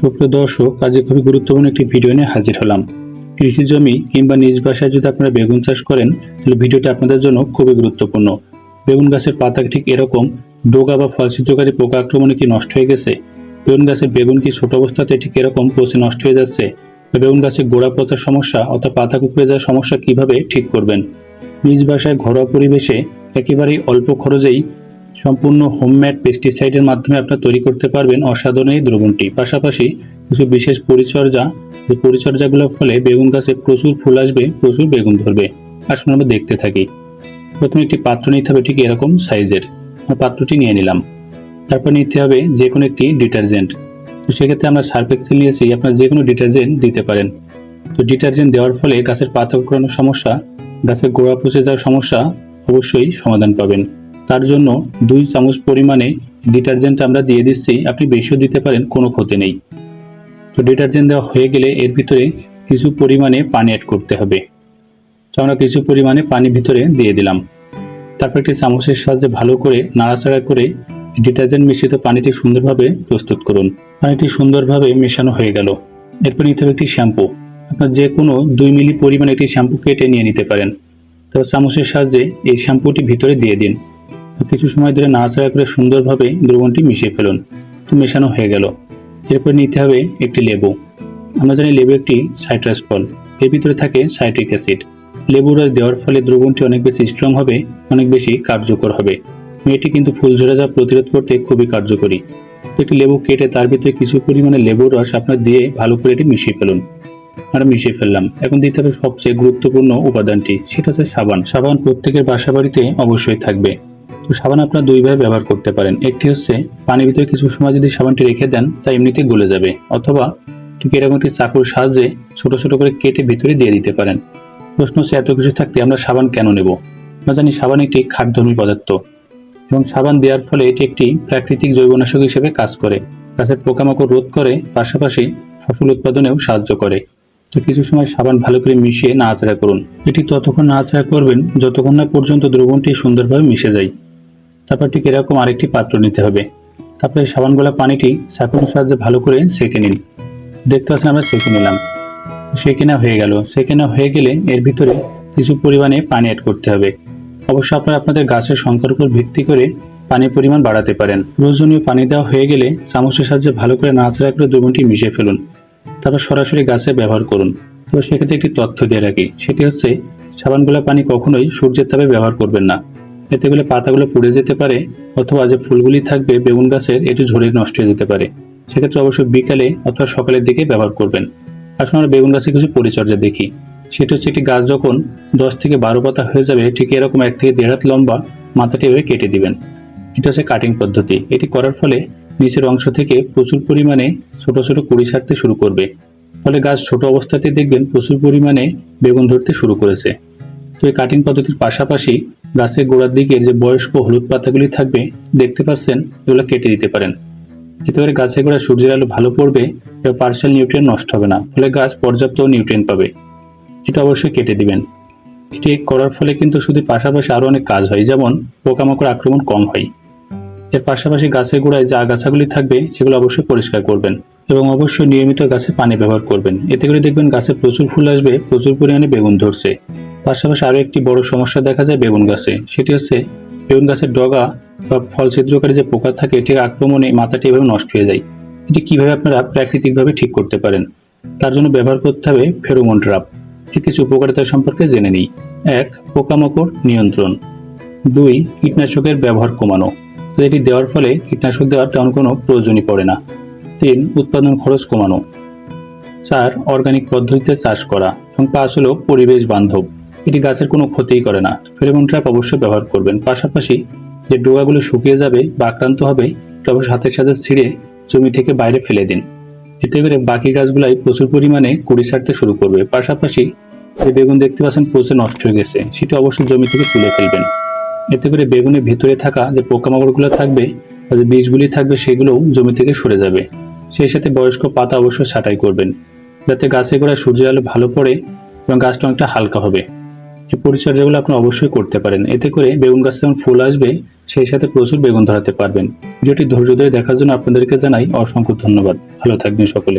সুপ্রিয় দর্শক আজকে খুবই গুরুত্বপূর্ণ একটি ভিডিও নিয়ে হাজির হলাম। কৃষি জমি কিংবা নিজ বাসায় যদি আপনারা বেগুন চাষ করেন, তাহলে ভিডিওটা আপনাদের জন্য খুবই গুরুত্বপূর্ণ। বেগুন গাছের পাতা ঠিক এরকম, ডোগা বা ফল ছিদ্রকারী পোকা আক্রমণে কি নষ্ট হয়ে গেছে? বেগুন গাছের বেগুন কি ছোট অবস্থাতে ঠিক এরকম পচে নষ্ট হয়ে যাচ্ছে? বেগুন গাছের গোড়া পচার সমস্যা অর্থাৎ পাতা কুকড়ে যাওয়ার সমস্যা কীভাবে ঠিক করবেন? নিজ বাসায় ঘরোয়া পরিবেশে একেবারেই অল্প খরচেই সম্পূর্ণ হোমমেড পেস্টিসাইডের মাধ্যমে আপনারা তৈরি করতে পারবেন অসাধারণ এই দ্রবণটি। পাশাপাশি কিছু বিশেষ পরিচর্যা, যে পরিচর্যাগুলোর ফলে বেগুন গাছে প্রচুর ফুল আসবে, প্রচুর বেগুন ধরবে। আসুন আমরা দেখতে থাকি। প্রথমে একটি পাত্র নিতে হবে ঠিক এরকম সাইজের। পাত্রটি নিয়ে নিলাম। তারপর নিতে হবে যে কোনো একটি ডিটারজেন্ট। তো সেক্ষেত্রে আমরা সার্ফ এক্সেল নিয়েছি, আপনার যে কোনো ডিটারজেন্ট দিতে পারেন। তো ডিটারজেন্ট দেওয়ার ফলে গাছের পাতা কুকড়ানোর সমস্যা, গাছের গোড়া পচে যাওয়ার সমস্যা অবশ্যই সমাধান পাবেন। তার জন্য দুই চামচ পরিমাণে ডিটারজেন্ট আমরা দিয়ে দিচ্ছি। আপনি বেশিও দিতে পারেন, কোনো ক্ষতি নেই। তো ডিটারজেন্ট দেওয়া হয়ে গেলে এর ভিতরে কিছু পরিমাণে পানি অ্যাড করতে হবে। তো আমরা কিছু পরিমাণে পানি ভিতরে দিয়ে দিলাম। তারপর একটি চামচের সাহায্যে ভালো করে নাড়াচাড়া করে ডিটারজেন্ট মিশ্রিত পানিটি সুন্দরভাবে প্রস্তুত করুন। পানিটি সুন্দরভাবে মেশানো হয়ে গেল। এরপর নিতে হবে একটি শ্যাম্পু। আপনার যে কোনো দুই মিলি পরিমাণে একটি শ্যাম্পু কেটে নিয়ে নিতে পারেন। তারপর চামচের সাহায্যে এই শ্যাম্পুটি ভিতরে দিয়ে দিন। তো কিছু সময় ধরে নাড়াচাড়া করে সুন্দরভাবে দ্রবণটি মিশিয়ে ফেলুন। তো মেশানো হয়ে গেল। এরপর নিতে হবে একটি লেবু। আমরা জানি লেবু একটি সাইট্রাস ফল। এর ভিতরে থাকে সাইট্রিক অ্যাসিড। লেবু রস দেওয়ার ফলে দ্রবণটি অনেক বেশি স্ট্রং হবে, অনেক বেশি কার্যকর হবে। এটি কিন্তু ফুল ঝরে যাওয়া প্রতিরোধ করতে খুবই কার্যকরী। একটি লেবু কেটে তার ভিতরে কিছু পরিমাণে লেবুর রস আপনার দিয়ে ভালো করে এটি মিশিয়ে ফেলুন। আমরা মিশিয়ে ফেললাম। এখন দিতে হবে সবচেয়ে গুরুত্বপূর্ণ উপাদানটি, সেটা হচ্ছে সাবান। সাবান প্রত্যেকের বাসা বাড়িতে অবশ্যই থাকবে। সাবান আপনার দুইভাবে ব্যবহার করতে পারেন। একটি হচ্ছে, পানির ভিতরে কিছু সময় যদি সাবানটি রেখে দেন, তা এমনিতে গলে যাবে। অথবা, ঠিক এরকম একটি চাকুর সাহায্যে ছোট ছোট করে কেটে ভিতরে দিয়ে দিতে পারেন। প্রশ্ন হচ্ছে, এত কিছু থাকতে আমরা সাবান কেন নেব? আমরা জানি সাবান একটি খাদ্যধর্মী পদার্থ এবং সাবান দেওয়ার ফলে এটি একটি প্রাকৃতিক জৈবনাশক হিসেবে কাজ করে। গাছের পোকামাকড় রোধ করে, পাশাপাশি ফসল উৎপাদনেও সাহায্য করে। তো কিছু সময় সাবান ভালো করে মিশিয়ে নাড়াচাড়া করুন। এটি ততক্ষণ নাড়াচাড়া করবেন, যতক্ষণ না পর্যন্ত দ্রবণটি সুন্দরভাবে মিশে যায়। তারপর ঠিক এরকম আরেকটি পাত্র নিতে হবে। তারপরে সাবান গোলা পানিটি সাকুনের সাহায্যে ভালো করে সেঁকে নিন। দেখতে পাচ্ছেন আমরা সেঁকে নিলাম। সেঁকে নেওয়া হয়ে গেল। সেঁকে নেওয়া হয়ে গেলে এর ভিতরে কিছু পরিমাণে পানি অ্যাড করতে হবে। অবশ্য আপনারা আপনাদের গাছের সংখ্যার উপর ভিত্তি করে পানির পরিমাণ বাড়াতে পারেন। প্রয়োজনীয় পানি দেওয়া হয়ে গেলে চামচের সাহায্যে ভালো করে নাড়াচাড়া করে দ্রবণটি মিশিয়ে ফেলুন। তারপর সরাসরি গাছে ব্যবহার করুন। তবে সেক্ষেত্রে একটি তথ্য দিয়ে রাখি। সেটি হচ্ছে, সাবানগুলা পানি কখনোই সূর্যের তাপে ব্যবহার করবেন না। এতে করে পাতাগুলো পুড়ে যেতে পারে অথবা যে ফুলগুলি থাকবে বেগুন গাছের, এটি ঝরে নষ্ট হয়ে যেতে পারে। সেক্ষেত্রে অবশ্যই বিকালে অথবা সকালের দিকে ব্যবহার করবেন। আসলে আমরা বেগুন গাছের কিছু পরিচর্যা দেখি। সেটা হচ্ছে একটি গাছ যখন দশ থেকে বারো পাতা হয়ে যাবে, ঠিক এরকম এক থেকে দেড় হাত লম্বা মাথাটি এভাবে কেটে দিবেন। এটা হচ্ছে কাটিং পদ্ধতি। এটি করার ফলে নিচের অংশ থেকে প্রচুর পরিমাণে ছোট ছোট কুড়ি ছাড়তে শুরু করবে। ফলে গাছ ছোট অবস্থাতে দেখবেন প্রচুর পরিমাণে বেগুন ধরতে শুরু করেছে। তো এই কাটিং পদ্ধতির পাশাপাশি গাছের গোড়ার দিকে যে বয়স্ক হলুদ পাতাগুলি থাকবে, দেখতে পাচ্ছেন, এগুলো কেটে দিতে পারেন। এতে করে গাছের গোড়ায় সূর্যের আলো ভালো পড়বে এবং পার্সেল নিউট্রিয়েন্ট নষ্ট হবে না, ফলে গাছ পর্যাপ্ত নিউট্রিয়েন্ট পাবে। এটা অবশ্যই কেটে দিবেন। এটি করার ফলে কিন্তু শুধু পাশাপাশি আরও অনেক কাজ হয়, যেমন পোকামাকড় আক্রমণ কম হয়। এর পাশাপাশি গাছের গোড়ায় যে আগাছাগুলি থাকবে, সেগুলো অবশ্যই পরিষ্কার করবেন এবং অবশ্যই নিয়মিত গাছে পানি ব্যবহার করবেন। এতে করে দেখবেন গাছে প্রচুর ফুল আসবে, প্রচুর পরিমাণে বেগুন ধরছে। পাশাপাশি আরও একটি বড় সমস্যা দেখা যায় বেগুন গাছে। সেটি হচ্ছে বেগুন গাছের ডগা বা ফল ছিদ্রকারী যে পোকা থাকে, এটির আক্রমণে মাথাটি এভাবে নষ্ট হয়ে যায়। এটি কীভাবে আপনারা প্রাকৃতিকভাবে ঠিক করতে পারেন? তার জন্য ব্যবহার করতে হবে ফেরোমন ঠিক কিছু উপকারিতা সম্পর্কে জেনে নিই। এক, পোকামাকড় নিয়ন্ত্রণ। দুই, কীটনাশকের ব্যবহার কমানো। এটি দেওয়ার ফলে কীটনাশক দেওয়ার তেমন কোনো প্রয়োজনই পড়ে না। তিন, উৎপাদন খরচ কমানো। চার অর্গানিক পদ্ধতিতে চাষ করা এবং পাঁচ হলো পরিবেশ বান্ধব। এটি গাছের কোনো ক্ষতিই করে না। ফেরোমন ট্র্যাপ অবশ্যই ব্যবহার করবেন। পাশাপাশি যে ডোগাগুলো শুকিয়ে যাবে বা আক্রান্ত হবে, তবে সাথে সাথে ছিঁড়ে জমি থেকে বাইরে ফেলে দিন। এতে করে বাকি গাছগুলাই প্রচুর পরিমাণে কুড়ি ছাড়তে শুরু করবে। পাশাপাশি যে বেগুন দেখতে পাচ্ছেন পচে নষ্ট হয়ে গেছে, সেটা অবশ্যই জমি থেকে তুলে ফেলবেন। এতে করে বেগুনের ভিতরে থাকা যে পোকামাকড়গুলো থাকবে বা যে বীজগুলি থাকবে, সেগুলোও জমি থেকে সরে যাবে। সেই সাথে বয়স্ক পাতা অবশ্যই ছাঁটাই করবেন, যাতে গাছে গোড়ায় সূর্যের আলো ভালো পড়ে এবং গাছটা অনেকটা হালকা হবে। এই পরিচর্যাগুলো আপনি অবশ্যই করতে পারেন। এতে করে বেগুন গাছ যখন ফুল আসবে, সেই সাথে প্রচুর বেগুন ধরাতে পারবেন। ভিডিওটি ধৈর্য ধরে দেখার জন্য আপনাদেরকে জানাই অসংখ্য ধন্যবাদ। ভালো থাকবেন সকলে।